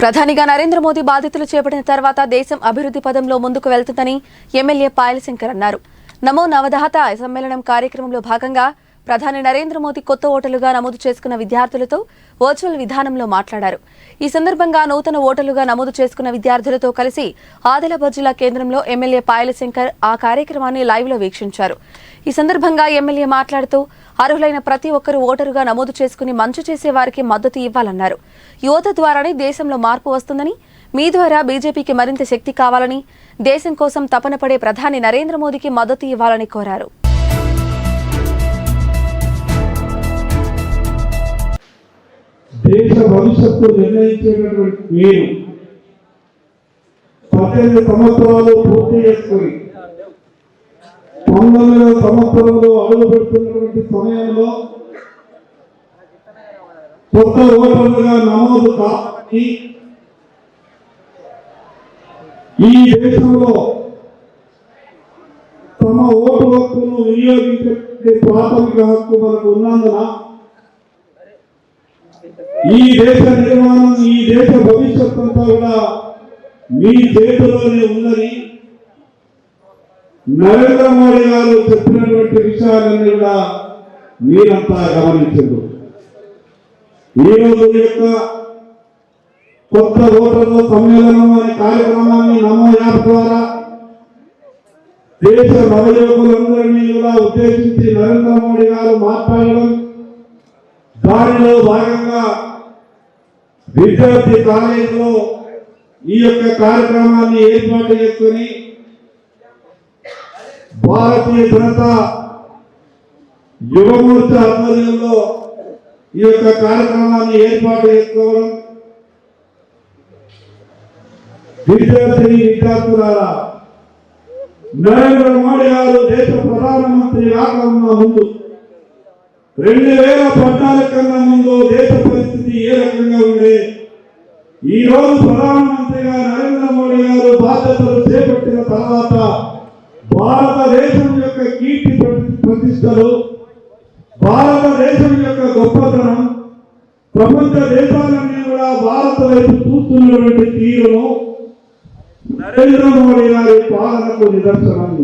ప్రధానిగా నరేంద్ర మోదీ బాధ్యతలు చేపట్టిన తర్వాత దేశం అభివృద్ధి పదంలో ముందుకు వెళ్తుందని ఎమ్మెల్యే పాయలశంకర్ అన్నారు. నమో నవదహత సమ్మేళనం కార్యక్రమంలో భాగంగా ప్రధాని నరేంద్ర మోదీ కొత్త ఓటర్లుగా నమోదు చేసుకున్న విద్యార్థులతో వర్చువల్ విధానంలో మాట్లాడారు. ఈ సందర్భంగా నూతన ఓటర్లుగా నమోదు చేసుకున్న విద్యార్థులతో కలిసి ఆదిలాబాద్ జిల్లా కేంద్రంలో ఎమ్మెల్యే పాయలశంకర్ ఆ కార్యక్రమాన్ని లైవ్లో వీక్షించారు. ఈ సందర్భంగా ఎమ్మెల్యే మాట్లాడుతూ అర్హులైన ప్రతి ఒక్కరూ ఓటరుగా నమోదు చేసుకుని మంచు చేసే వారికి మద్దతు ఇవ్వాలన్నారు. యువత ద్వారానే దేశంలో మార్పు వస్తుందని మీ ద్వారా బీజేపీకి మరింత శక్తి కావాలని దేశం కోసం తపన పడే ప్రధాని నరేంద్ర మోదీకి మద్దతు ఇవ్వాలని కోరారు. భవిష్యత్తు నిర్ణయించేటటువంటి మీరు పద్దెనిమిది సంవత్సరాలు పూర్తి చేసుకుని పంతొమ్మిదవ సంవత్సరంలో అడుగు పెడుతున్నటువంటి సమయంలో కొత్త ఓటర్లుగా నమోదు కాని ఈ దేశంలో తమ ఓటు హక్కును వినియోగించే ప్రాథమిక హక్కు మనకు ఉన్నందున ఈ దేశ నిర్మాణం ఈ దేశ భవిష్యత్ అంతా కూడా మీ చేతిలోనే ఉందని నరేంద్ర మోడీ గారు చెప్పినటువంటి విషయాలన్నీ కూడా మీరంతా గమనించదు ఈరోజు యొక్క కొత్త ఓటర్ల సమ్మేళనం అనే కార్యక్రమాన్ని నమో యాప్ ద్వారా దేశ నవయువకులందరినీ కూడా ఉద్దేశించి నరేంద్ర మోడీ గారు మాట్లాడడం దానిలో భాగంగా విద్యార్థి కాలేజీలో ఈ యొక్క కార్యక్రమాన్ని ఏర్పాటు చేసుకుని భారతీయ జనతా యువమూర్తి ఆధ్వర్యంలో ఈ యొక్క కార్యక్రమాన్ని ఏర్పాటు చేసుకోవడం విద్యార్థిని విద్యార్థులారా నరేంద్ర మోడీ గారు దేశ ప్రధానమంత్రి కాకముందు ముందు రెండు వేల పద్నాలుగు కన్నా ఈ ప్రధానమంత్రి ప్రధానమంత్రిగా నరేంద్ర మోడీ గారు బాధ్యతలు చేపట్టిన తర్వాత భారతదేశం యొక్క కీర్తి ప్రతిష్టలు భారతదేశం యొక్క గొప్పతనం ప్రపంచ దేశాలన్నీ కూడా భారత వైపు చూస్తున్నటువంటి తీరును నరేంద్ర మోడీ గారి పాలనకు నిదర్శనం.